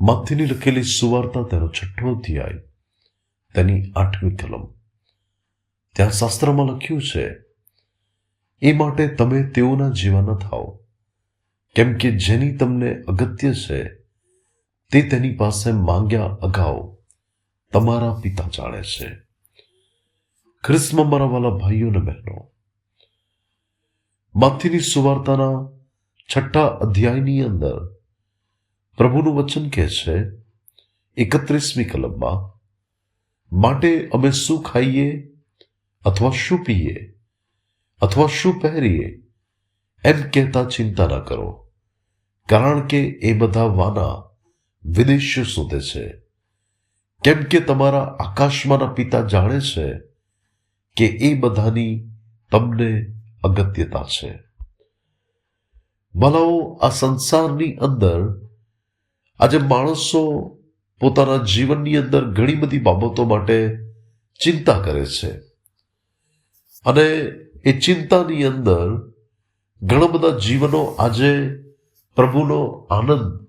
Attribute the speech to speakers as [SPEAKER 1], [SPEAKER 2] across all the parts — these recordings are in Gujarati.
[SPEAKER 1] માથીની લખેલી સુવાર્તા તેનો છઠ્ઠો અધ્યાય તેની આઠમી કલમ ત્યાં શાસ્ત્રમાં લખ્યું છે એ માટે તમે તેઓના જેવા ન થાઓ કેમ કે જેની તમને અગત્ય છે તે તેની પાસે માંગ્યા અગાઉ તમારા પિતા જાણે છે ખ્રિસ્તમાં મારા વાલા ભાઈઓ અને બહેનો માથીની સુવાર્તાના છઠ્ઠા અધ્યાયની અંદર પ્રભુનું વચન કહે છે, એકત્રીસમી કલમમાં માટે અમે શું ખાઈએ અથવા શું પીએ અથવા શું પહેરીએ એમ કહેતા ચિંતા ન કરો, કારણ કે એ બધા વાના વિદેશીઓ શોધે છે. કેમ કે તમારા આકાશમાંના પિતા જાણે છે કે એ બધાની તમને અગત્યતા છે. ભલાઓ આ સંસારની અંદર આજે માણસો પોતાના જીવનની અંદર ઘણી બધી બાબતો માટે ચિંતા કરે છે. અને એ ચિંતાની અંદર ઘણા બધા જીવનો આજે પ્રભુનો આનંદ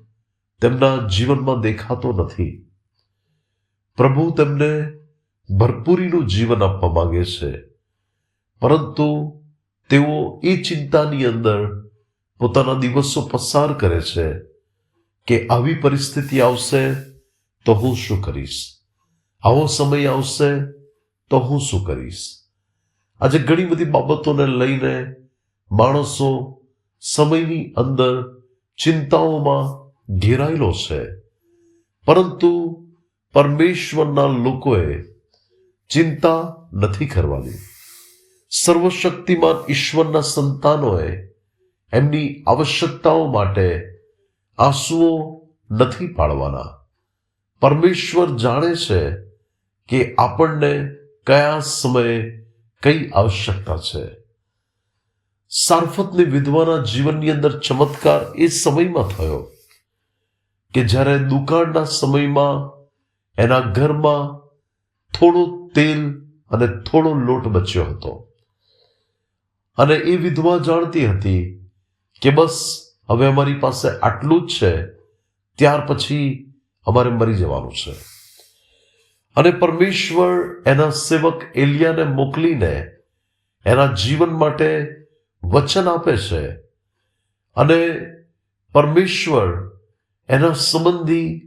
[SPEAKER 1] તેમના જીવનમાં દેખાતો નથી. પ્રભુ તેમને ભરપૂરીનું જીવન આપવા માગે છે. પરંતુ તેઓ એ ચિંતાની અંદર પોતાના દિવસો પસાર કરે છે. કે આવી પરિસ્થિતિ આવશે તો હું શું કરીશ? આવો સમય આવશે તો હું શું કરીશ? આજે ઘણી બધી બાબતોને લઈને માણસો સમયની અંદર ચિંતાઓમાં ઘેરાયેલો છે. પરંતુ પરમેશ્વરના લોકોએ ચિંતા નથી કરવાની. સર્વશક્તિમાન ઈશ્વરના સંતાનોએ એમની આવશ્યકતાઓ માટે આંસુઓ નથી પાડવાના. પરમેશ્વર જાણે છે કે આપણને કયા સમયે કઈ આવશ્યકતા છે. સારફતની વિધવાના જીવનની અંદર ચમત્કાર એ સમયમાં થયો કે જ્યારે દુકાળના સમયમાં એના ઘરમાં થોડો તેલ અને થોડો લોટ બચ્યો હતો. અને એ વિધવા જાણતી હતી કે બસ હવે અમારી પાસે આટલું જ છે, ત્યાર પછી અમારે મરી જવાનું છે. અને પરમેશ્વર એના સેવક એલિયાને મોકલીને એના જીવન માટે વચન આપે છે. અને પરમેશ્વર એના સંબંધી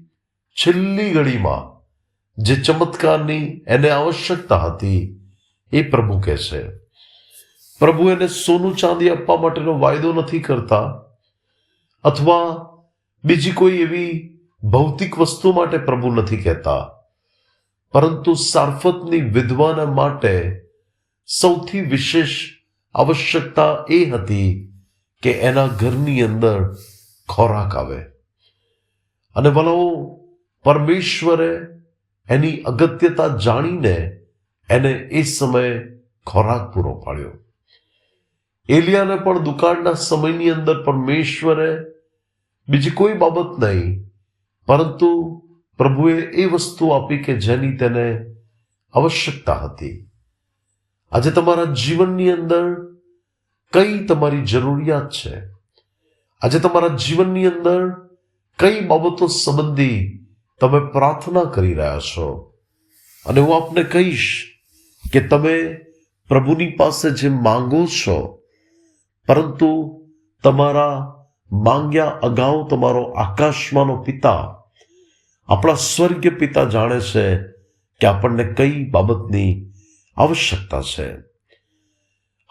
[SPEAKER 1] છેલ્લી ઘડીમાં જે ચમત્કારની એને આવશ્યકતા હતી એ પ્રભુ કહે છે. પ્રભુ એને સોનું ચાંદી આપવા માટેનો વાયદો નથી કરતા. અથવા બીજી કોઈ એવી ભૌતિક વસ્તુ માટે પ્રભુ નથી કહેતા, પરંતુ સારફતની વિધવાના માટે સૌથી વિશેષ આવશ્યકતા એ હતી કે એના ઘરની અંદર ખોરાક આવે. અને વલો, પરમેશ્વરે એની અગત્યતા જાણીને એને એ સમયે ખોરાક પૂરો પાડ્યો. એલિયાને પણ દુકાળના સમયની અંદર પરમેશ્વરે બીજી કોઈ બાબત નહીં, પરંતુ પ્રભુએ એ વસ્તુ આપી કે જેની તેને આવશ્યકતા હતી. આજે તમારા જીવનની અંદર કઈ તમારી જરૂરિયાત છે? આજે તમારા જીવનની અંદર કઈ બાબતો સંબંધી તમે પ્રાર્થના કરી રહ્યા છો? અને હું આપને કહીશ કે તમે પ્રભુની પાસે જે માંગો છો પરંતુ તમારા માંગ્યા અગાઉ તમારો આકાશમાંનો પિતા, આપણા સ્વર્ગીય પિતા જાણે છે કે આપણને કઈ બાબતની આવશ્યકતા છે.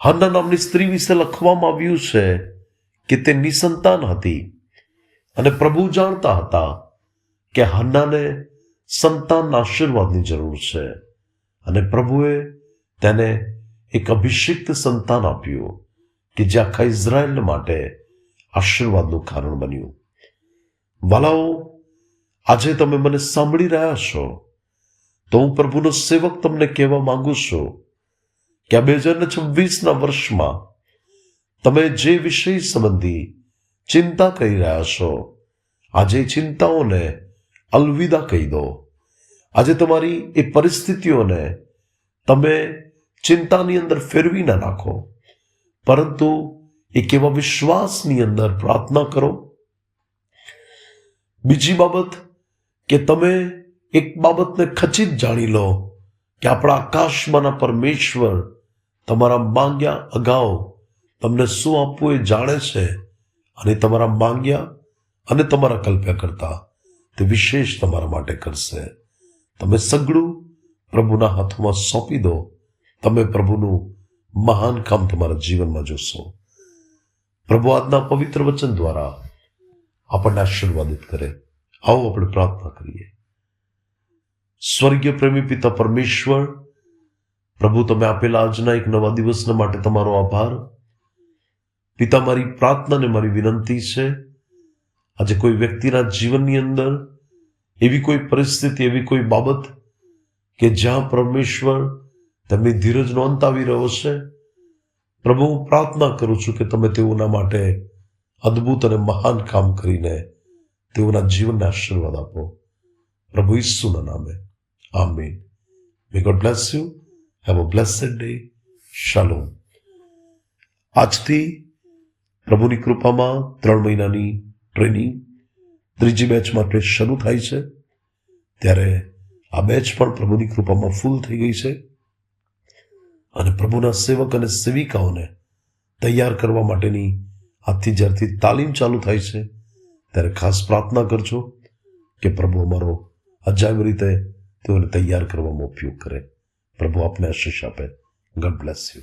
[SPEAKER 1] હન્ના નામની સ્ત્રી વિશે લખવામાં આવ્યું છે કે તે નિસંતાન હતી અને પ્રભુ જાણતા હતા કે હન્નાને સંતાનના આશીર્વાદની જરૂર છે અને પ્રભુએ તેને એક અભિષિક્ત સંતાન આપ્યું. કે જે આખા ઇઝરાયલ માટે આશીર્વાદનું કારણ બન્યું. વાલાઓ, આજે તમે મને સાંભળી રહ્યા છો, તો હું પ્રભુનો સેવક તમને કહેવા માંગુ છું કે આ બે હજાર છવ્વીસના વર્ષમાં તમે જે વિષય સંબંધી ચિંતા કરી રહ્યા છો, આજે ચિંતાઓને અલવિદા કહી દો. આજે તમારી એ પરિસ્થિતિઓને તમે ચિંતાની અંદર ફેરવી ના નાખો. પરંતુ એક એવા વિશ્વાસની અંદર પ્રાર્થના કરો. બીજી બાબત કે તમે એક બાબતને ખચિત જાણી લો કે આપણા આકાશમાંના પરમેશ્વર તમારા માંગ્યા અગાઉ તમને શું આપવું એ જાણે છે અને તમારા માંગ્યા અને તમારા કલ્પ્યા કરતા તે વિશેષ તમારા માટે કરશે. તમે સગડું પ્રભુના હાથમાં સોંપી દો. તમે પ્રભુનું મહાન કામ તમારા જીવનમાં જોશો. પ્રભુ આજના પવિત્ર વચન દ્વારા આપણને આશીર્વાદિત કરે. આવો આપણે પ્રાર્થના કરીએ. સ્વર્ગીય પ્રેમી પિતા પરમેશ્વર, પ્રભુ તમે આપેલા આજના એક નવા દિવસના માટે તમારો આભાર. પિતા મારી પ્રાર્થના ને મારી વિનંતી છે, આજે કોઈ વ્યક્તિના જીવનની અંદર એવી કોઈ પરિસ્થિતિ, એવી કોઈ બાબત કે જ્યાં પરમેશ્વર તેમની ધીરજ નોંધાવી રહ્યો છે. પ્રભુ, હું પ્રાર્થના કરું છું કે તમે તેઓના માટે અદ્ભુત અને મહાન કામ કરીને તેઓના જીવનને આશીર્વાદ આપો. પ્રભુ ઈસુના નામે. આમીન. May God bless you have a blessed day શાલોમ આજથી પ્રભુની કૃપામાં ત્રણ મહિનાની ટ્રેનિંગ ત્રીજી બેચ માટે શરૂ થાય છે. ત્યારે આ બેચ પણ પ્રભુની કૃપામાં ફૂલ થઈ ગઈ છે. અને પ્રભુના સેવક અને સેવિકાઓને તૈયાર કરવા માટેની આજથી જ્યારથી તાલીમ ચાલુ થાય છે, ત્યારે ખાસ પ્રાર્થના કરજો કે પ્રભુ અમારો અજાયબ રીતે તેઓને તૈયાર કરવામાં ઉપયોગ કરે. પ્રભુ આપને આશીષ આપે. ગડ બ્લેસ યુ